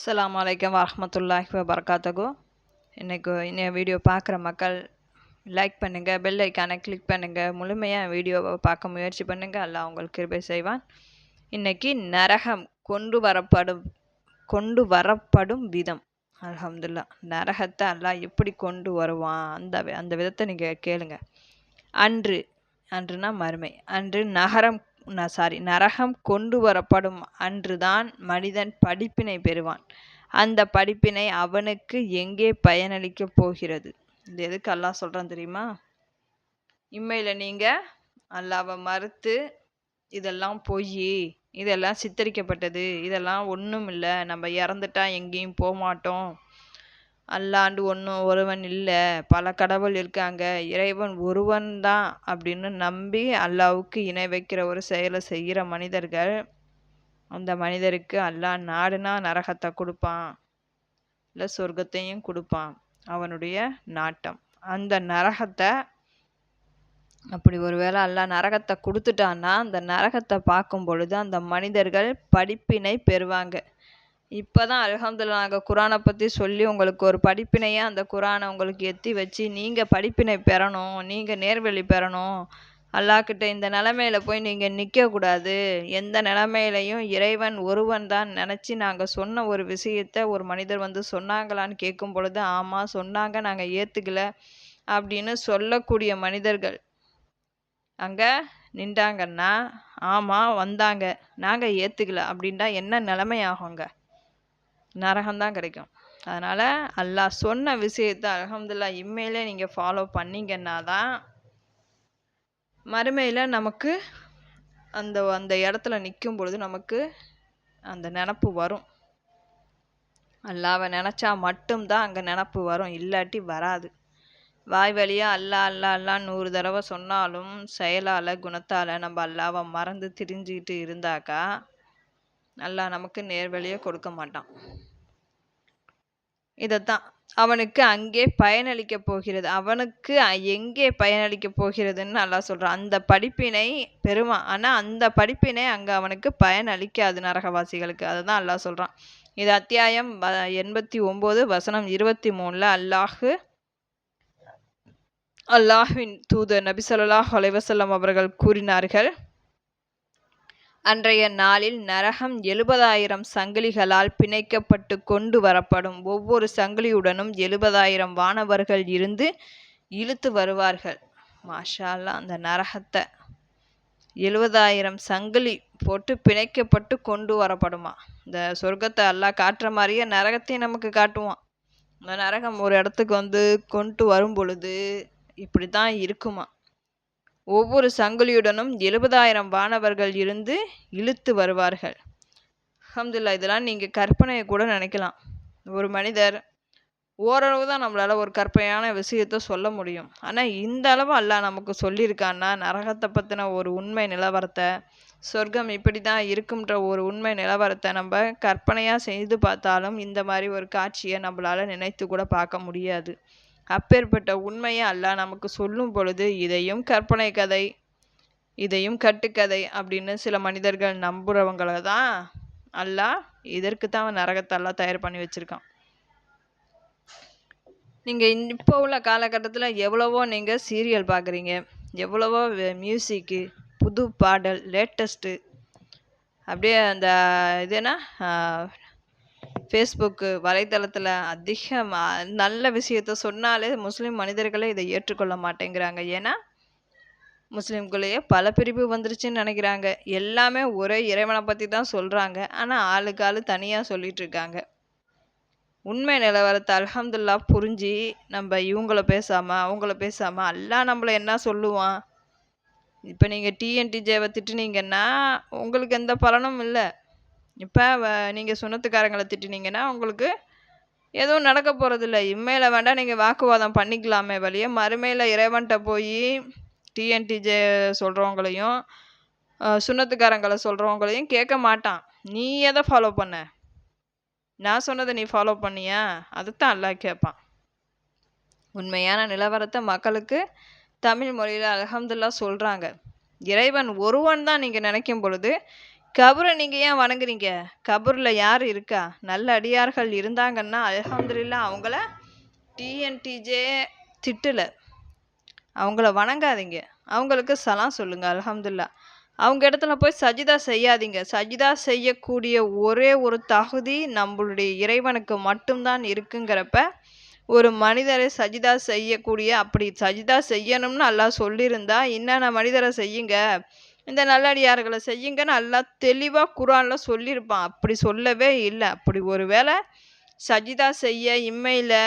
அஸ்லாம் வலைக்கம் வரஹ்மத்துல்லாஹி வபரகாத்துஹு இன்றைக்கு இன்னைய வீடியோ பார்க்குற மக்கள் லைக் பண்ணுங்கள் பெல் ஐக்கானை கிளிக் பண்ணுங்கள் முழுமையாக வீடியோவை பார்க்க முயற்சி பண்ணுங்கள் எல்லாம் உங்களுக்கு கிருபை செய்வான். இன்றைக்கி நரகம் கொண்டு வரப்படும் கொண்டு வரப்படும் விதம். அலமதுல்லா நரகத்தை அல்லாஹ் எப்படி கொண்டு வருவான்? அந்த அந்த விதத்தை நீங்கள் கேளுங்க. அன்று அன்றுனா மறுமை. அன்று நகரம் சாரி நரகம் கொண்டு வரப்படும் அன்றுதான் மனிதன் படிப்பினை பெறுவான். அந்த படிப்பினை அவனுக்கு எங்கே பயனளிக்கப் போகிறது? இது எதுக்கு அல்லாஹ் சொல்கிறான் தெரியுமா? இம்மையில் நீங்கள் அல்லாவை மறுத்து இதெல்லாம் பொய் இதெல்லாம் சித்தரிக்கப்பட்டது இதெல்லாம் ஒன்றும் இல்லை நம்ம இறந்துட்டா எங்கேயும் போக மாட்டோம் அல்லாண்டு ஒன்றும் ஒருவன் இல்லை. பல கடவுள் இருக்காங்க. இறைவன் ஒருவன் தான் அப்படின்னு நம்பி அல்லாவுக்கு இணை வைக்கிற ஒரு செயலை செய்கிற மனிதர்கள். அந்த மனிதருக்கு அல்லாஹ் நாடுனா நரகத்தை கொடுப்பான். இல்லை சொர்க்கத்தையும் கொடுப்பான். அவனுடைய நாட்டம். அந்த நரகத்தை அப்படி ஒருவேளை அல்லா நரகத்தை கொடுத்துட்டான்னா அந்த நரகத்தை பார்க்கும் பொழுது அந்த மனிதர்கள் படிப்பினை பெறுவாங்க. இப்போ தான் அல்ஹம்துலில்லாஹ் நாங்கள் குரானை பற்றி சொல்லி உங்களுக்கு ஒரு படிப்பினையாக அந்த குரானை உங்களுக்கு எத்தி வச்சு நீங்கள் படிப்பினை பெறணும் நீங்கள் நேர்வழி பெறணும். அல்லாக்கிட்ட இந்த நிலமையில போய் நீங்கள் நிற்கக்கூடாது எந்த நிலமையிலையும் இறைவன் ஒருவன் தான் நினச்சி நாங்கள் சொன்ன ஒரு விஷயத்த ஒரு மனிதர் வந்து சொன்னாங்களான்னு கேட்கும் பொழுது ஆமாம் சொன்னாங்க நாங்கள் ஏற்றுக்கல அப்படின்னு சொல்லக்கூடிய மனிதர்கள் அங்கே நின்றாங்கன்னா ஆமாம் வந்தாங்க. நாங்கள் ஏற்றுக்கல அப்படின்ட்டா என்ன நிலைமை நரகம்தான் கிடைக்கும். அதனால் அல்லாஹ் சொன்ன விஷயத்த அலமதுல்லா இம்மையிலே நீங்கள் ஃபாலோ பண்ணிங்கன்னா தான் மறுமையில் நமக்கு அந்த அந்த இடத்துல நிற்கும் பொழுது நமக்கு அந்த நினப்பு வரும். அல்லாவை நினச்சா மட்டும்தான் அங்கே நினப்பு வரும். இல்லாட்டி வராது. வாய் வழியாக அல்லா அல்லா அல்லா நூறு தடவை சொன்னாலும் செயலால் குணத்தால் நம்ம அல்லாவை மறந்து திரிஞ்சுக்கிட்டு இருந்தாக்கா நல்லா நமக்கு நேர்வழியை கொடுக்க மாட்டான். இதைத்தான். அவனுக்கு அங்கே பயனளிக்க போகிறது. அவனுக்கு எங்கே பயனளிக்க போகிறதுன்னு நல்லா சொல்கிறான் அந்த படிப்பினை பெறுவான் ஆனால் அந்த படிப்பினை அங்கே அவனுக்கு பயனளிக்காது நரகவாசிகளுக்கு. அதை தான் அல்லாஹ் சொல்கிறான் இது அத்தியாயம் வ- எண்பத்தி ஒம்பது வசனம் இருபத்தி மூணில் அல்லாஹு அல்லாஹ்வின் தூதர் நபி சொல்லாஹ் அலைவசல்லம் அவர்கள் கூறினார்கள் அன்றைய நாளில் நரகம் எழுபதாயிரம் சங்கிலிகளால் பிணைக்கப்பட்டு கொண்டு வரப்படும். ஒவ்வொரு சங்கிலியுடனும் எழுபதாயிரம் வானவர்கள் இருந்து இழுத்து வருவார்கள். மாஷா அந்த நரகத்தை எழுபதாயிரம் சங்கிலி போட்டு பிணைக்கப்பட்டு கொண்டு வரப்படுமா? இந்த சொர்க்கத்தை எல்லாம் காட்டுற மாதிரியே நரகத்தையும் நமக்கு காட்டுவான். இந்த நரகம் ஒரு இடத்துக்கு வந்து கொண்டு வரும் பொழுது இப்படி தான் இருக்குமா? ஒவ்வொரு சங்கிலியுடனும் எழுபதாயிரம் வானவர்கள் இருந்து இழுத்து வருவார்கள். அஹமதுல்லா இதெல்லாம் நீங்கள் கற்பனையை கூட நினைக்கலாம். ஒரு மனிதர் ஓரளவு தான் நம்மளால் ஒரு கற்பனையான விஷயத்த சொல்ல முடியும். ஆனால் இந்த அளவு அல்லா நமக்கு சொல்லியிருக்கான்னா நரகத்தை பற்றின ஒரு உண்மை நிலவரத்தை சொர்க்கம் இப்படி தான் இருக்கும்ன்ற ஒரு உண்மை நிலவரத்தை நம்ம கற்பனையாக செய்து பார்த்தாலும் இந்த மாதிரி ஒரு காட்சியை நம்மளால் நினைத்து கூட பார்க்க முடியாது. அப்பேற்பட்ட உண்மையை அல்லாஹ் நமக்கு சொல்லும் பொழுது இதையும் கற்பனை கதை இதையும் கட்டுக்கதை அப்படின்னு சில மனிதர்கள் நம்புகிறவங்கள தான் அல்லாஹ் இதற்கு தான் நரகத்தை அல்லாஹ் தயார் பண்ணி வச்சிருக்கான். நீங்கள் இப்போ உள்ள காலகட்டத்தில் எவ்வளவோ நீங்கள் சீரியல் பார்க்குறீங்க எவ்வளவோ மியூசிக்கு புது பாடல் லேட்டஸ்ட்டு அப்படியே அந்த இது என்ன? ஃபேஸ்புக்கு வலைத்தளத்தில் அதிகமாக நல்ல விஷயத்த சொன்னாலே முஸ்லீம் மனிதர்களே இதை ஏற்றுக்கொள்ள மாட்டேங்கிறாங்க. ஏன்னா முஸ்லீம்குள்ளேயே பல பிரிவு வந்துருச்சுன்னு நினைக்கிறாங்க. எல்லாமே ஒரே இறைவனை பற்றி தான் சொல்கிறாங்க ஆனால் ஆளுக்கு ஆள் தனியாக சொல்லிகிட்டு இருக்காங்க. உண்மை நிலவரத்தை அலமதுல்லா புரிஞ்சு நம்ம இவங்கள பேசாமல் அவங்கள பேசாமல் எல்லாம் நம்மளை என்ன சொல்லுவான்? இப்போ நீங்கள் டிஎன்டிஜேவை திட்டுனீங்கன்னா உங்களுக்கு எந்த பலனும் இல்லை. இப்போ நீங்கள் சுனத்துக்காரங்களை திட்டினீங்கன்னா உங்களுக்கு எதுவும் நடக்க போகிறதில்ல இம்மையில் வேண்டாம் நீங்கள் வாக்குவாதம் பண்ணிக்கலாமே வழிய. மறுமையில் இறைவன்கிட்ட போய் டிஎன்டிஜே சொல்கிறவங்களையும் சுனத்துக்காரங்களை சொல்கிறவங்களையும் கேட்க மாட்டான். நீ எதை ஃபாலோ பண்ண? நான் சொன்னதை நீ ஃபாலோ பண்ணியா? அதைத்தான் அல்லாஹ் கேட்பான். உண்மையான நிலவரத்தை மக்களுக்கு தமிழ் மொழியில் அலகம்துல்லா சொல்கிறாங்க இறைவன் ஒருவன் தான் நீங்கள் நினைக்கும் பொழுது கபரை நீங்கள் ஏன் வணங்குறீங்க? கபூரில் யார் இருக்கா? நல்ல அடியார்கள் இருந்தாங்கன்னா அல்ஹம்துலில்லாஹ் அவங்கள டிஎன்டிஜே திட்டல. அவங்கள வணங்காதீங்க. அவங்களுக்கு சலாம் சொல்லுங்க அல்ஹம்துலில்லாஹ் அவங்க இடத்துல போய் சஜிதா செய்யாதீங்க. சஜிதா செய்யக்கூடிய ஒரே ஒரு தகுதி நம்மளுடைய இறைவனுக்கு மட்டும்தான் இருக்குங்கிறப்ப ஒரு மனிதரை சஜிதா செய்யக்கூடிய அப்படி சஜிதா செய்யணும்னு அல்லாஹ் சொல்லியிருந்தா என்னென்ன மனிதரை செய்யுங்க. இந்த நல்லடியார்களை செய்யுங்கன்னு நல்லா தெளிவாக குரானில் சொல்லியிருப்பான். அப்படி சொல்லவே இல்லை. அப்படி ஒரு வேளை சஜிதா செய்ய இம்மையில்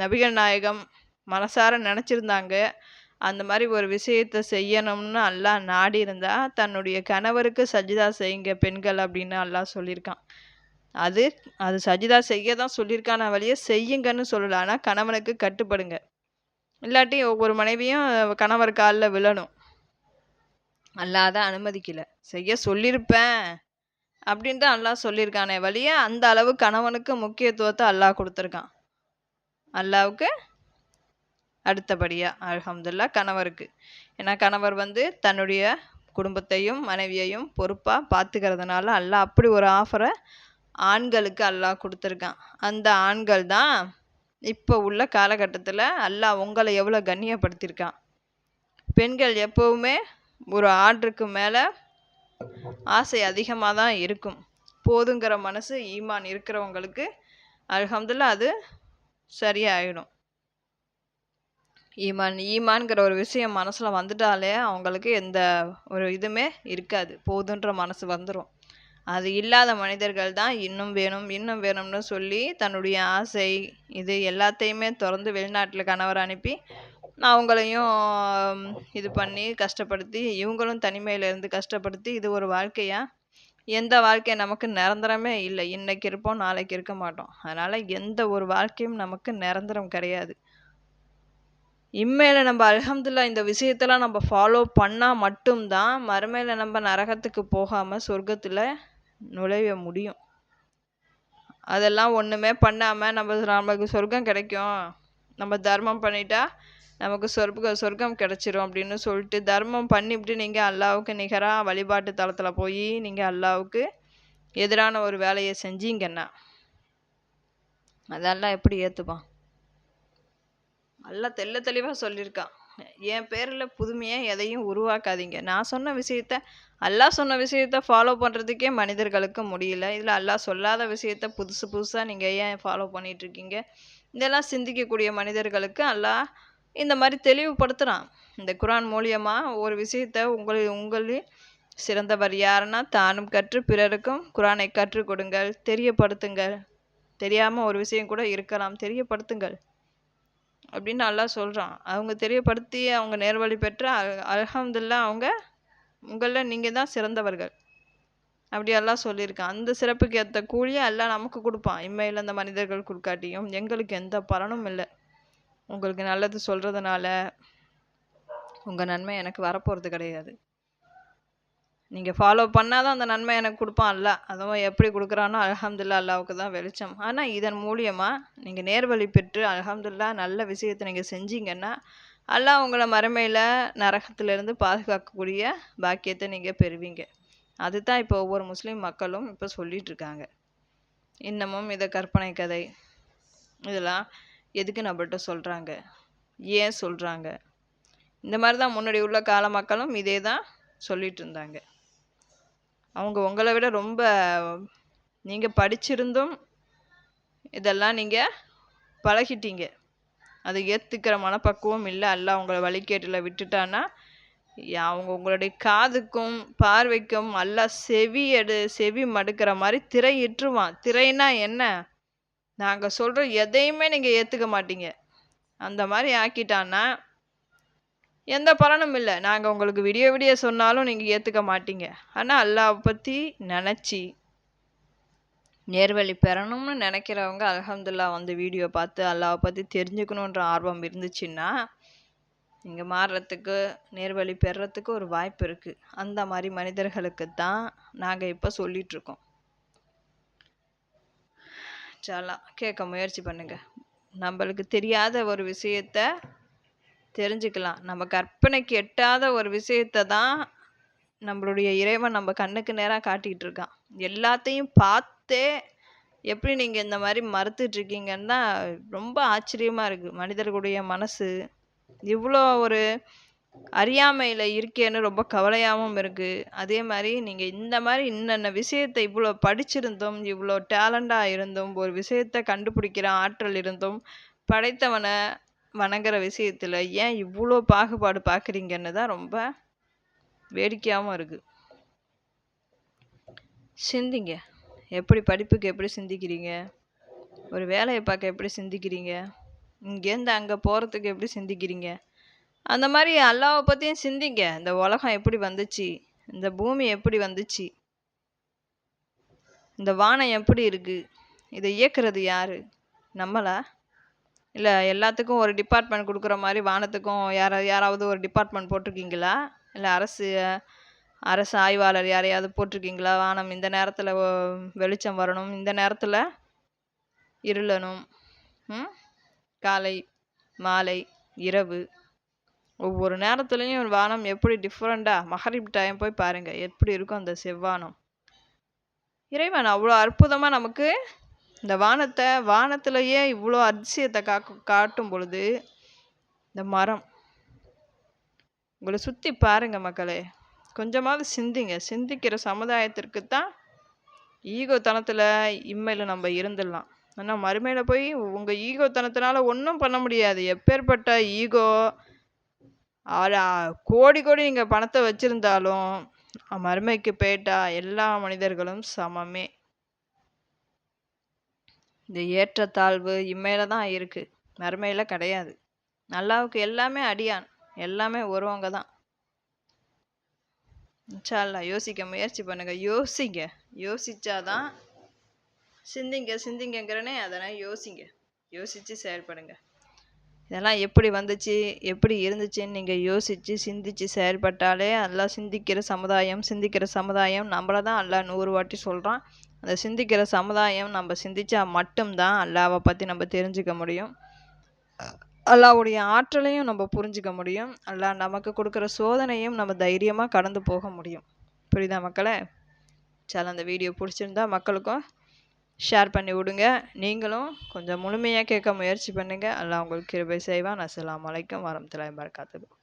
நபிகள் நாயகம் மனசார நினச்சிருந்தாங்க. அந்த மாதிரி ஒரு விஷயத்த செய்யணும்னு அல்லாஹ் நாடி இருந்தா தன்னுடைய கணவருக்கு சஜிதா செய்யுங்க பெண்கள் அப்படின்னு அல்லாஹ் சொல்லியிருக்கான். அது அது சஜிதா செய்ய தான் சொல்லியிருக்கான வழியை செய்யுங்கன்னு சொல்லலாம் ஆனால் கணவனுக்கு கட்டுப்படுங்க. இல்லாட்டி ஒவ்வொரு மனைவியும் கணவர் காலில் விழணும். அல்லாஹ் தான் அனுமதிக்கல. செய்ய சொல்லியிருப்பேன் அப்படின்னு தான் அல்லாஹ் சொல்லியிருக்கானே வழியே அந்த அளவு கணவனுக்கு முக்கியத்துவத்தை அல்லாஹ் கொடுத்துருக்கான். அல்லாவுக்கு அடுத்தபடியாக அல்ஹம்துல்லா கணவருக்கு. ஏன்னா கணவர் வந்து தன்னுடைய குடும்பத்தையும் மனைவியையும் பொறுப்பாக பார்த்துக்கிறதுனால அல்லாஹ் அப்படி ஒரு ஆஃபரை ஆண்களுக்கு அல்லாஹ் கொடுத்துருக்கான். அந்த ஆண்கள் தான் இப்போ உள்ள காலகட்டத்தில் அல்லாஹ் உங்களை எவ்வளோ கண்ணியப்படுத்தியிருக்கான். பெண்கள் எப்போவுமே ஒரு ஆர்டருக்கு மேலே ஆசை அதிகமாக தான் இருக்கும். போதுங்கிற மனசு ஈமான் இருக்கிறவங்களுக்கு அல்ஹம்துல்லா அது சரியாயிடும். ஈமான் ஈமான்ங்கிற ஒரு விஷயம் மனசில் வந்துட்டாலே அவங்களுக்கு எந்த ஒரு இதுவுமே இருக்காது. போதுன்ற மனசு வந்துடும் அது இல்லாத மனிதர்கள் தான் இன்னும் வேணும் இன்னும் வேணும்னு சொல்லி தன்னுடைய ஆசை இது எல்லாத்தையுமே திறந்து வெளிநாட்டில் கணவர் அனுப்பி நான் அவங்களையும் இது பண்ணி கஷ்டப்படுத்தி இவங்களும் தனிமையில் இருந்து கஷ்டப்படுத்தி இது ஒரு வாழ்க்கையா? எந்த வாழ்க்கை நமக்கு நிரந்தரமே இல்லை. இன்னைக்கு இருப்போம் நாளைக்கு இருக்க மாட்டோம். அதனால் எந்த ஒரு வாழ்க்கையும் நமக்கு நிரந்தரம் கிடையாது. இம்மையில் நம்ம அல்ஹம்துல்லா இந்த விஷயத்தெல்லாம் நம்ம ஃபாலோ பண்ணால் மட்டும்தான் மறுமையில் நம்ம நரகத்துக்கு போகாமல் சொர்க்கத்தில் நுழைய முடியும். அதெல்லாம் ஒன்றுமே பண்ணாமல் நம்ம நமக்கு சொர்க்கம் கிடைக்கும். நம்ம தர்மம் பண்ணிட்டா நமக்கு சொர்க்க சொர்க்கம் கிடச்சிரும் அப்படின்னு சொல்லிட்டு தர்மம் பண்ணிவிட்டு நீங்கள் அல்லாவுக்கு நிகராக வழிபாட்டு தளத்தில் போய் நீங்கள் அல்லாவுக்கு எதிரான ஒரு வேலையை செஞ்சீங்கன்னா அதெல்லாம் எப்படி ஏற்றுப்பான் நல்லா தெள்ள தெளிவாக சொல்லியிருக்கான் என் பேரில் புதுமையாக எதையும் உருவாக்காதீங்க. நான் சொன்ன விஷயத்த அல்லாஹ் சொன்ன விஷயத்த ஃபாலோ பண்ணுறதுக்கே மனிதர்களுக்கு முடியல. இதில் அல்லாஹ் சொல்லாத விஷயத்த புதுசு புதுசாக நீங்கள் ஏன் ஃபாலோ பண்ணிகிட்ருக்கீங்க இதெல்லாம் சிந்திக்கக்கூடிய மனிதர்களுக்கு அல்லாஹ் இந்த மாதிரி தெளிவுபடுத்துகிறான் இந்த குரான் மூலியமாக ஒரு விஷயத்த உங்கள் உங்களில் சிறந்தவர் யாருன்னா தானும் கற்று பிறருக்கும் குரானை கற்றுக் கொடுங்கள். தெரியப்படுத்துங்கள். தெரியாமல் ஒரு விஷயம் கூட இருக்கலாம். தெரியப்படுத்துங்கள். அப்படின்னு நல்லா சொல்கிறான் அவங்க தெரியப்படுத்தி அவங்க நேர்வழி பெற்று அல் அல்ஹம்துல்லா அவங்க உங்களில் நீங்கள் தான் சிறந்தவர்கள். அப்படி எல்லாம் சொல்லியிருக்கான். அந்த சிறப்புக்கு ஏற்ற கூலியை எல்லாம் நமக்கு கொடுப்பான். இம்மையில் அந்த மனிதர்கள் கொடுக்காட்டியும் எங்களுக்கு எந்த பலனும் இல்லை. உங்களுக்கு நல்லது சொல்கிறதுனால உங்கள் நன்மை எனக்கு வரப்போகிறது கிடையாது. நீங்கள் ஃபாலோ பண்ணால் தான் அந்த நன்மை எனக்கு கொடுப்பான் அல்ல அதுவும் எப்படி கொடுக்குறானோ அலமதுல்லா அல்லாவுக்கு தான் வெளிச்சம். ஆனால் இதன் மூலியமாக நீங்கள் நேர்வழி பெற்று அலமதுல்லா நல்ல விஷயத்தை நீங்கள் செஞ்சீங்கன்னா அல்லாஹ் உங்களை மறுமையில் நரகத்திலேருந்து பாதுகாக்கக்கூடிய பாக்கியத்தை நீங்கள் பெறுவீங்க. அதுதான் இப்போ ஒவ்வொரு முஸ்லீம் மக்களும் இப்போ சொல்லிகிட்ருக்காங்க இன்னமும் இதை கற்பனை கதை. இதெல்லாம் எதுக்கு நம்மள்கிட்ட சொல்கிறாங்க ஏன் சொல்கிறாங்க இந்த மாதிரி தான் முன்னாடி உள்ள கால மக்களும் இதே தான் சொல்லிகிட்டு இருந்தாங்க. அவங்க உங்களை விட ரொம்ப நீங்கள் படிச்சிருந்தும் இதெல்லாம் நீங்கள் பழகிட்டீங்க. அதை ஏற்றுக்கிற மனப்பக்குவம் இல்லை. அல்ல அவங்கள வழிகேட்டில் விட்டுட்டான்னா அவங்க உங்களுடைய காதுக்கும் பார்வைக்கும் அல்ல செவி எடு செவி மடுக்கிற மாதிரி திரை இட்டுருவான். திரைனா என்ன? நாங்கள் சொல்கிற எதையுமே நீங்கள் ஏற்றுக்க மாட்டீங்க. அந்த மாதிரி ஆக்கிட்டான்னா எந்த பலனும் இல்லை. நாங்கள் உங்களுக்கு விடிய விடிய சொன்னாலும் நீங்கள் ஏற்றுக்க மாட்டீங்க. ஆனால் அல்லாவை பற்றி நினச்சி நேர்வழி பெறணும்னு நினைக்கிறவங்க அலகம்துல்லா வந்து வீடியோ பார்த்து அல்லாவை பற்றி தெரிஞ்சுக்கணுன்ற ஆர்வம் இருந்துச்சுன்னா இங்கே மாறுறதுக்கு நேர்வழி பெறத்துக்கு ஒரு வாய்ப்பு இருக்குது அந்த மாதிரி மனிதர்களுக்கு தான் நாங்கள் இப்போ சொல்லிகிட்ருக்கோம் சாலா கேட்க முயற்சி பண்ணுங்கள் நம்மளுக்கு தெரியாத ஒரு விஷயத்த தெரிஞ்சுக்கலாம். நம்ம கற்பனைக்கு எட்டாத ஒரு விஷயத்த தான் நம்மளுடைய இறைவன் நம்ம கண்ணுக்கு நேராக காட்டிகிட்டு இருக்கான். எல்லாத்தையும் பார்த்தே எப்படி நீங்கள் இந்த மாதிரி மறுத்துட்டு இருக்கீங்கன்னு தான் ரொம்ப ஆச்சரியமாக இருக்குது மனிதர்களுடைய மனசு இவ்வளோ ஒரு அறியாமையில் இருக்கேன்னு ரொம்ப கவலையாகவும் இருக்குது அதே மாதிரி நீங்கள் இந்த மாதிரி இன்னென்ன விஷயத்தை இவ்வளோ படிச்சிருந்தும் இவ்வளோ டேலண்டாக இருந்தும் ஒரு விஷயத்தை கண்டுபிடிக்கிற ஆற்றல் இருந்தும் படைத்தவனை வணங்குற விஷயத்தில் ஏன் இவ்வளோ பாகுபாடு பார்க்குறீங்கன்னு தான் ரொம்ப வேடிக்கையாகவும் இருக்குது சிந்திங்க. எப்படி படிப்புக்கு எப்படி சிந்திக்கிறீங்க? ஒரு வேலையை பார்க்க எப்படி சிந்திக்கிறீங்க? இங்கேருந்து அங்கே போகிறதுக்கு எப்படி சிந்திக்கிறீங்க? அந்த மாதிரி அல்லாவை பற்றியும் சிந்திங்க. இந்த உலகம் எப்படி வந்துச்சு? இந்த பூமி எப்படி வந்துச்சு? இந்த வானம் எப்படி இருக்குது இதை இயக்குறது யார்? நம்மளா? இல்லை எல்லாத்துக்கும் ஒரு டிபார்ட்மெண்ட் கொடுக்குற மாதிரி வானத்துக்கும் யாரா யாராவது ஒரு டிபார்ட்மெண்ட் போட்டிருக்கீங்களா? இல்லை அரசு அரசு ஆய்வாளர் யாரையாவது போட்டிருக்கீங்களா? வானம் இந்த நேரத்தில் வெளிச்சம் வரணும். இந்த நேரத்தில் இருளணும். காலை மாலை இரவு. ஒவ்வொரு நேரத்துலையும் வானம் எப்படி டிஃப்ரெண்ட்டாக மஹரிப் டைம் போய் பாருங்கள் எப்படி இருக்கும் அந்த செவ்வானம்? இறைவன் அவ்வளோ அற்புதமாக நமக்கு இந்த வானத்தை வானத்திலேயே இவ்வளோ அதிசயத்தை கா காட்டும் பொழுது இந்த மரம். உங்களை சுற்றி பாருங்கள் மக்களே. கொஞ்சமாவது சிந்திங்க. சிந்திக்கிற சமுதாயத்திற்கு தான் ஈகோத்தனத்தில் இம்மையில் நம்ம இருந்துடலாம். ஆனால் மறுமையில் போய் உங்கள் ஈகோத்தனத்தினால ஒன்றும் பண்ண முடியாது. எப்பேற்பட்ட ஈகோ கோடி கோடி நீங்கள் பணத்தை வச்சுருந்தாலும் மறுமைக்கு போயிட்டா எல்லா மனிதர்களும் சமமே. இந்த ஏற்றத்தாழ்வு இம்மையில தான் இருக்குது மறுமையில் கிடையாது. நல்லாவுக்கு எல்லாமே அடியான். எல்லாமே ஒருவங்க தான். இன்ஷால்லா யோசிக்க முயற்சி பண்ணுங்க. யோசிங்க. யோசிச்சாதான் சிந்திங்க சிந்திங்கிறனே அதனால் யோசிங்க. யோசித்து செயல்படுங்க. இதெல்லாம் எப்படி வந்துச்சு எப்படி இருந்துச்சுன்னு நீங்கள் யோசித்து சிந்தித்து செயல்பட்டாலே எல்லாம் சிந்திக்கிற சமுதாயம் சிந்திக்கிற சமுதாயம் நம்மளை தான் எல்லாம் நூறு வாட்டி சொல்கிறான் அந்த சிந்திக்கிற சமுதாயம் நம்ம சிந்திச்சா மட்டும்தான் அல்லாவை பற்றி நம்ம தெரிஞ்சுக்க முடியும். அல்லாவுடைய ஆற்றலையும் நம்ம புரிஞ்சுக்க முடியும். அல்லா நமக்கு கொடுக்குற சோதனையும் நம்ம தைரியமாக கடந்து போக முடியும். புரியுதா மக்களே? சில அந்த வீடியோ பிடிச்சிருந்தா மக்களுக்கும் ஷேர் பண்ணி விடுங்க. நீங்களும் கொஞ்சம் முழுமையாக கேட்க முயற்சி பண்ணுங்கள் எல்லாம் உங்களுக்கு கிருபை செய்வான். அஸ்லாம் வலைக்கம் வரமத்துல வரகாத்துக்கு